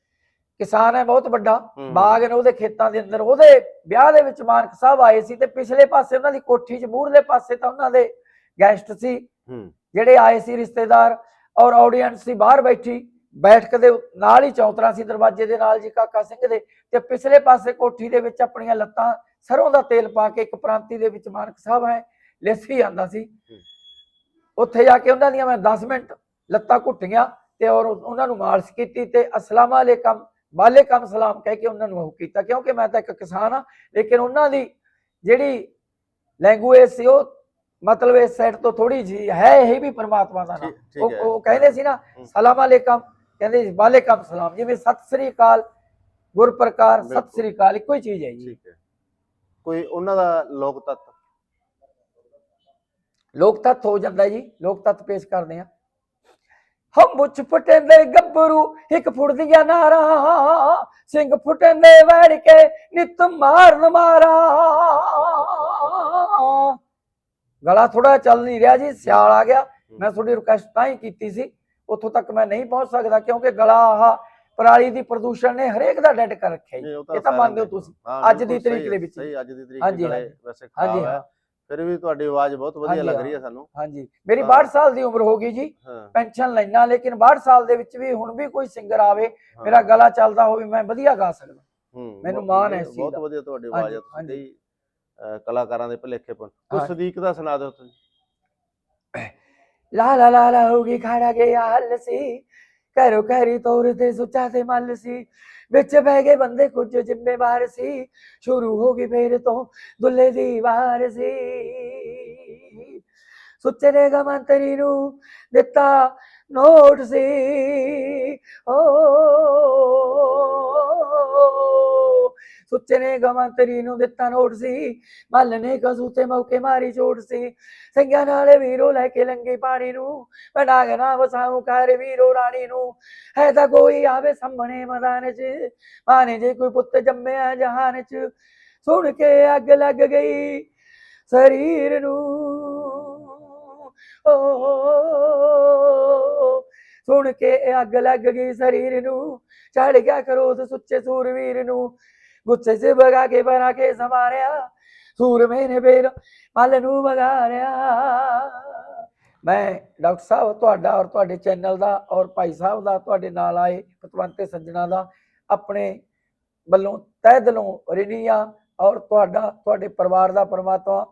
ਕਿਸਾਨ ਹੈ ਬਹੁਤ ਵੱਡਾ ਬਾਗ ਨੇ ਉਹਦੇ ਖੇਤਾਂ ਦੇ ਅੰਦਰ ਉਹਦੇ ਵਿਆਹ ਦੇ ਵਿੱਚ ਮਾਨਕ ਸਾਹਿਬ ਆਏ ਸੀ ਤੇ ਪਿਛਲੇ ਪਾਸੇ ਉਹਨਾਂ ਦੀ ਕੋਠੀ 'ਚ ਮੂਹਰਲੇ ਪਾਸੇ ਤਾਂ ਉਹਨਾਂ ਦੇ ਗੈਸਟ ਸੀ ਜਿਹੜੇ ਆਏ ਸੀ ਰਿਸ਼ਤੇਦਾਰ ਔਰ ਆਡੀਅנס ਸੀ ਬਾਹਰ ਬੈਠੀ ਬੈਠਕ ਦੇ ਨਾਲ ਹੀ ਚੌਤਰਾ ਸੀ ਦਰਵਾਜ਼ੇ ਦੇ ਨਾਲ ਜੀ ਕਾਕਾ ਸਿੰਘ ਦੇ ਤੇ ਪਿਛਲੇ ਪਾਸੇ ਕੋਠੀ ਦੇ ਵਿੱਚ ਆਪਣੀਆਂ ਲੱਤਾਂ ਸਰੋਂ ਦਾ ਤੇਲ ਪਾ ਕੇ ਇੱਕ ਪ੍ਰਾਂਤੀ ਦੇ ਵਿੱਚ ਮਾਨਕ ਸਾਹਿਬ ਹੈ ਲੈਸੀ ਆਂਦਾ ਸੀ। ਉੱਥੇ ਜਾ ਕੇ ਉਹਨਾਂ ਦੀਆਂ ਮੈਂ 10 ਮਿੰਟ ਲੱਤਾਂ ਘੁੱਟੀਆਂ ਤੇ ਔਰ ਉਹਨਾਂ ਨੂੰ ਮਾਲਸ਼ ਕੀਤੀ ਤੇ ਅਸਲਾਮ ਅਲੈਕਮ ਵਾਲੇਕਮ ਸਲਾਮ ਕਹਿ ਕੇ ਉਹਨਾਂ ਨੂੰ ਉਹ ਕੀਤਾ ਕਿਉਂਕਿ ਮੈਂ ਤਾਂ ਇੱਕ ਕਿਸਾਨ ਆ ਲੇਕਿਨ ਉਹਨਾਂ ਦੀ ਜਿਹੜੀ ਲੈਂਗੁਏਜ ਸੀ ਉਹ ਮਤਲਬ ਇਸ ਸਾਈਡ ਤੋਂ ਥੋੜੀ ਜੀ ਹੈ ਇਹ ਵੀ ਪਰਮਾਤਮਾ ਦਾ ਨਾਮ। ਉਹ ਕਹਿੰਦੇ ਸੀ ਨਾ। ਸਲਾਮ ਅਲੈਕਮ ਕਹਿੰਦੇ ਵਾਲੇਕਮ ਸਲਾਮ ਜਿਵੇਂ ਸਤਿ ਸ੍ਰੀ ਅਕਾਲ ਗੁਰਪ੍ਰਕਾਰ। ਸਤਿ ਸ੍ਰੀ ਅਕਾਲ ਇੱਕੋ ਹੀ ਚੀਜ਼ ਹੈ ਜੀ।
ਕੋਈ ਉਹਨਾਂ ਦਾ ਲੋਕ ਤੱਤ?
ਲੋਕ ਤੱਤ ਹੋ ਜਾਂਦਾ ਜੀ ਲੋਕ ਤੱਤ ਪੇਸ਼ ਕਰਦੇ ਆ। ਮੁੱਛ ਫਟੇਂਦੇ ਗੱਭਰੂ ਇੱਕ ਫੁੱਟਦੀਆਂ ਨਾਰਾ। ਸਿੰਘ ਫੁਟੇਂਦੇ ਵੜ ਕੇ ਨਿਤ ਮਾਰਨ ਮਾਰਾ। ਗਲਾ ਥੋੜਾ ਚੱਲ ਨਹੀਂ ਰਿਹਾ ਜੀ ਸਿਆਲ ਆ ਗਿਆ। ਮੈਂ ਤੁਹਾਡੀ ਰਿਕੁਐਸਟ ਤਾਂ ਹੀ ਕੀਤੀ ਸੀ। ਉੱਥੋਂ ਤੱਕ ਮੈਂ ਨਹੀਂ ਪਹੁੰਚ ਸਕਦਾ ਕਿਉਂਕਿ ਗਲਾ ਆਹ ਪਰਾਲੀ ਦੀ ਪ੍ਰਦੂਸ਼ਣ ਨੇ ਹਰੇਕ ਦਾ ਡੈਡ ਕਰ ਰੱਖਿਆ ਇਹ ਤਾਂ ਮੰਨਦੇ ਹੋ। ਤੁਸੀਂ। ਅੱਜ ਦੀ ਤਰੀਕ ਦੇ ਵਿੱਚ।
ਸਹੀ ਅੱਜ ਦੀ ਤਰੀਕ ਦੇ। ਵੈਸੇ ਖਰਾਬ ਹਾਂ। ਫਿਰ ਵੀ ਤੁਹਾਡੀ ਆਵਾਜ਼ ਬਹੁਤ ਵਧੀਆ
ਹਾਂਜੀ,
ਲੱਗ
ਹਾਂ।
ਰਹੀ ਹੈ ਸਾਨੂੰ
ਹਾਂਜੀ ਮੇਰੀ
ਹਾਂ।
62 ਸਾਲ ਦੀ ਉਮਰ ਹੋ ਗਈ ਜੀ
ਹਾਂ
ਪੈਨਸ਼ਨ ਲੈਣਾ ਲੇਕਿਨ 62 ਸਾਲ ਦੇ ਵਿੱਚ ਵੀ ਹੁਣ ਵੀ ਕੋਈ ਸਿੰਗਰ ਆਵੇ
ਹਾਂ।
ਮੇਰਾ ਗਲਾ ਚੱਲਦਾ ਹੋਵੇ ਮੈਂ ਵਧੀਆ ਗਾ ਸਕਦਾ
ਹੂੰ,
ਮੈਨੂੰ
ਬਹੁਤ
ਮਾਣ ਹੈ
ਵਧੀਆ-
ਇਸ ਚੀਜ਼
ਬਹੁਤ
ਦਾ।
ਵਧੀਆ ਤੁਹਾਡੀ ਆਵਾਜ਼ ਹੈ ਤੁਸੀਂ
ਹਾਂਜੀ।
ਕਈ ਅਹ, ਕਲਾਕਾਰਾਂ ਦੇ ਭਲੇਖੇ ਪਨ ਕੋਈ
ਹਾਂ।
ਸਦੀਕ ਦਾ ਸੁਣਾ ਦਿਓ ਤੁਸੀਂ
ਲਾ ਲਾ ਲਾ ਲਾ ਹੋਗੀ ਖਾੜਾ ਗਿਆ ਹੱਲ ਸੀ ਘਰੋ ਘਰੀ ਤੌਰ ਤੇ ਸੁੱਚਾ ਤੇ ਮੱਲ ਸੀ ਵਿੱਚ ਬਹਿ ਗਏ ਬੰਦੇ ਕੁਝ ਜ਼ਿੰਮੇਵਾਰ ਸੀ। ਸ਼ੁਰੂ ਹੋ ਗਈ ਫੇਰ ਤੋਂ ਦੁੱਲੇ ਦੀ ਵਾਰ ਸੀ। ਸੁੱਚੇ ਨੇ ਗਮੰਤਰੀ ਨੂੰ ਦਿੱਤਾ ਨੋਟ ਸੀ। ਓ ਸੁੱਚੇ ਨੇ ਗਮੰਤਰੀ ਨੂੰ ਦਿੱਤਾ ਨੋਟ ਸੀ, ਮੱਲ ਨੇ ਕਸੂ ਤੇ ਮੌਕੇ ਮਾਰੀ ਚੋਟ ਸੀ। ਸਿੰਘਾਂ ਨਾਲ ਵੀਰੋ ਲੈ ਕੇ ਲੰਗੇ ਪਾਣੀ ਨੂੰ ਬਣਾ ਨਾ ਵਸਾਉ ਕਰ ਵੀਰੋ ਰਾਣੀ ਨੂੰ। ਹੈ ਤਾਂ ਕੋਈ ਆਵੇ ਸਾਹਮਣੇ ਮੈਦਾਨ ਚ ਮਾਨੇ ਜੇ ਕੋਈ ਪੁੱਤ ਜੰਮਿਆ ਜਹਾਨ ਚ, ਸੁਣ ਕੇ ਅੱਗ ਲੱਗ ਗਈ ਸਰੀਰ ਨੂੰ। ਓ, ਸੁਣ ਕੇ ਅੱਗ ਲੱਗ ਗਈ ਸਰੀਰ ਨੂੰ ਚੜ ਗਿਆ ਕਰੋਸ ਸੁੱਚੇ ਸੂਰਵੀਰ ਨੂੰ। ਗੁੱਸੇ ਸੇ ਭਗਾ ਕੇ ਬਣਾ ਕੇ ਸਮਾਰਿਆ ਸੂਰਮੇ ਨੇ ਬੇਰ ਮਲ ਨੂੰ ਵਗਾਰਿਆ। ਮੈਂ ਡਾਕਟਰ ਸਾਹਿਬ, ਤੁਹਾਡਾ ਔਰ ਤੁਹਾਡੇ ਚੈਨਲ ਦਾ ਔਰ ਭਾਈ ਸਾਹਿਬ ਦਾ ਤੁਹਾਡੇ ਨਾਲ ਆਏ ਪਤਵੰਤੇ ਸੱਜਣਾ ਦਾ, ਆਪਣੇ ਵੱਲੋਂ ਤਹਿ ਦਿਲੋਂ ਰਿਨੀਆ ਔਰ ਤੁਹਾਡਾ, ਤੁਹਾਡੇ ਪਰਿਵਾਰ ਦਾ ਪਰਮਾਤਮਾ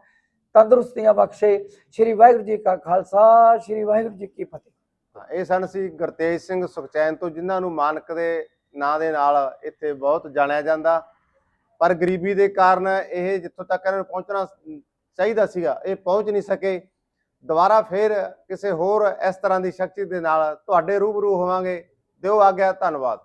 ਤੰਦਰੁਸਤੀਆਂ ਬਖਸ਼ੇ। ਸ੍ਰੀ ਵਾਹਿਗੁਰੂ ਜੀ ਕਾ ਖਾਲਸਾ, ਸ੍ਰੀ ਵਾਹਿਗੁਰੂ ਜੀ ਕੀ ਫਤਿਹ।
ਇਹ ਸਨ ਸੀ ਗੁਰਤੇਜ ਸਿੰਘ ਸੁਖਚੈਨ ਤੋਂ, ਜਿਨ੍ਹਾਂ ਨੂੰ ਮਾਨਕ ਦੇ ਨਾਂ ਦੇ ਨਾਲ ਇੱਥੇ ਬਹੁਤ ਜਾਣਿਆ ਜਾਂਦਾ। ਪਰ ਗਰੀਬੀ ਦੇ ਕਾਰਨ ਇਹ ਜਿੱਥੋਂ ਤੱਕ ਇਹਨਾਂ ਨੂੰ ਪਹੁੰਚਣਾ ਚਾਹੀਦਾ ਸੀਗਾ, ਇਹ ਪਹੁੰਚ ਨਹੀਂ ਸਕੇ। ਦੁਬਾਰਾ ਫੇਰ ਕਿਸੇ ਹੋਰ ਇਸ ਤਰ੍ਹਾਂ ਦੀ ਸ਼ਕਤੀ ਦੇ ਨਾਲ ਤੁਹਾਡੇ ਰੂਬਰੂ ਹੋਵਾਂਗੇ। ਦਿਓ ਆਗਿਆ, ਧੰਨਵਾਦ।